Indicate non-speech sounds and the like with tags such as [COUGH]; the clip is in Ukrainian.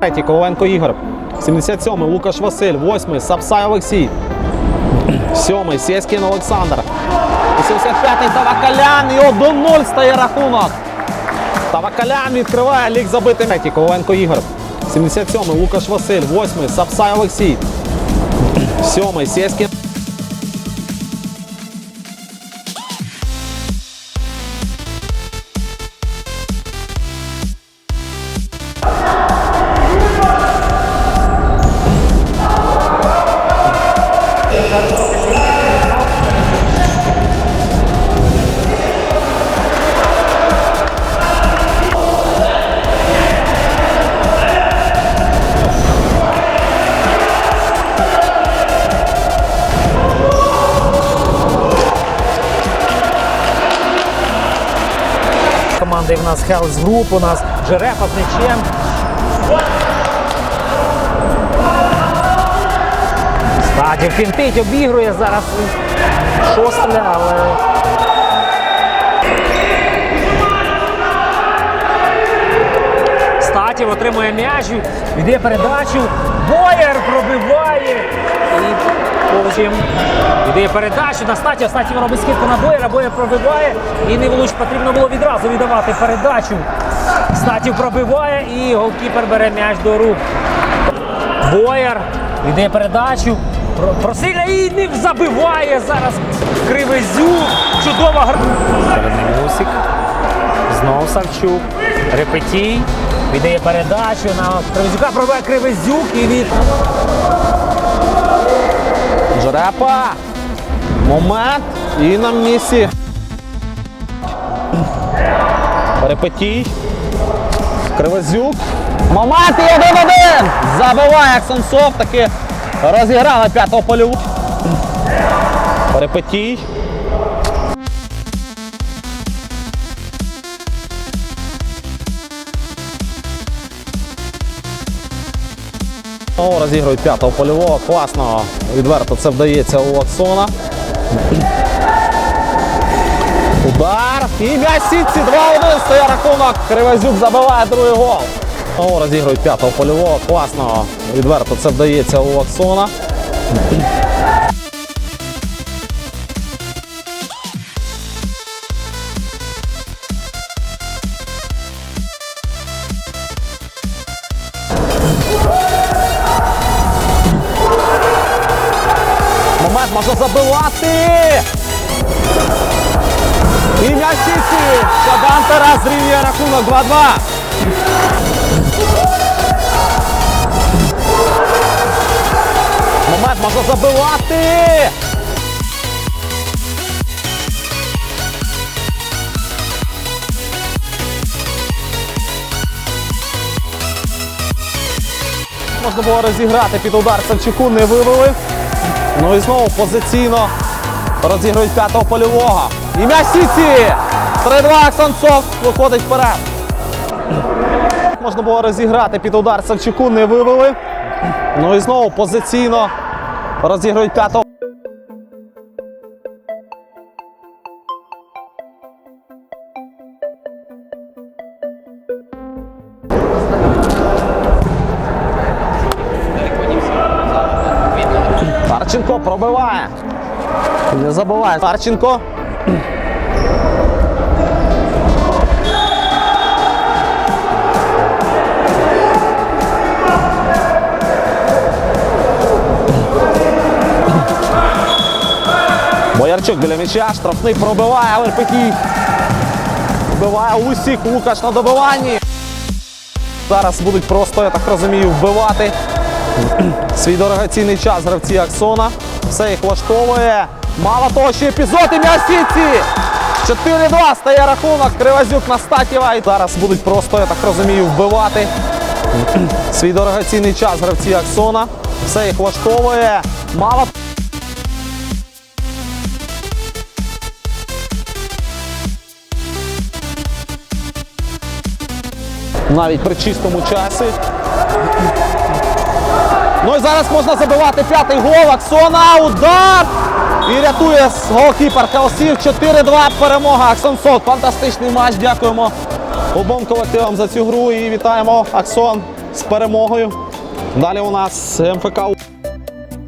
Третій Коваленко Ігор. 77-й Лукаш Василь. 8-й Сапсай Олексій. 7-й Сєскін Олександр. 85-й Тавакалян. І 1-0 стає рахунок. Тавакалян відкриває лік забитий. Третій Коваленко Ігор. 77-й Лукаш Василь. 8-й Сапсай Олексій. 7-й Сєскін. Команди в нас Хелс Груп, у нас Жерепа з м'ячем. Стадів фінтить, обігрує зараз шостля, але. Статів отримує м'яч, йде передачу. Боєр пробиває. Потім йде передачу на статі. Статів робить скидку на Боєра, Боєр пробиває. І не влуч потрібно було відразу віддавати передачу. Статів пробиває і голкіпер бере м'яч до рук. Боєр йде передачу. Про- Просильна і не забиває зараз Кривезюк. Чудова гра. Середній Мусик. Знов Савчук. Репетій. Віддає передачу на Кривезюка. Пробиває Кривезюк і від Жерепа. Момент. І на місці. Перепетій. Кривозюк. Момент і 1-1. Забиває Аксенцов. Таки розіграли п'ятого полю. Репетій. Знову розігрують п'ятого польового. Класно, відверто це вдається у Аксона. Удар. І м'яч сітці 2-1 стає рахунок. Кривозюк забиває другий гол. Знову розігрують п'ятого польового. Класно, відверто це вдається у Аксона. Може забивати. І м'яч сітці. Шадан Тарас зрівнює рахунок 2-2. Момент може забивати. Можна було розіграти під удар Савчуку, не вивели. Ну і знову позиційно розігрують п'ятого польового. І м'яч Сіці! 3-2 Аксанцов виходить вперед. Можна було розіграти під удар Савчуку, не вивели. Ну і знову позиційно розігрують п'ятого. Харченко пробиває. Не забуває. Харченко. Боярчук біля м'яча, штрафний пробиває, але Петій. Вбиває Усік, Лукаш на добиванні. Зараз будуть просто, я так розумію, вбивати [CLEARS THROAT] свій дорогоцінний час гравці Аксона. Все їх влаштовує. Мало того, що епізод і м'ясіці. 4-2 стає рахунок. Кривозюк на Статєва. І зараз будуть просто, я так розумію, вбивати [CLEARS THROAT] свій дорогоцінний час гравці Аксона. Все їх влаштовує. Мало навіть при чистому часі. [CLEARS THROAT] Ну і зараз можна забивати п'ятий гол. Аксона. Удар! І рятує голкіпер Хаосів. 4-2 перемога. Аксон Сот. Фантастичний матч. Дякуємо обом колективам за цю гру і вітаємо Аксон з перемогою. Далі у нас МФК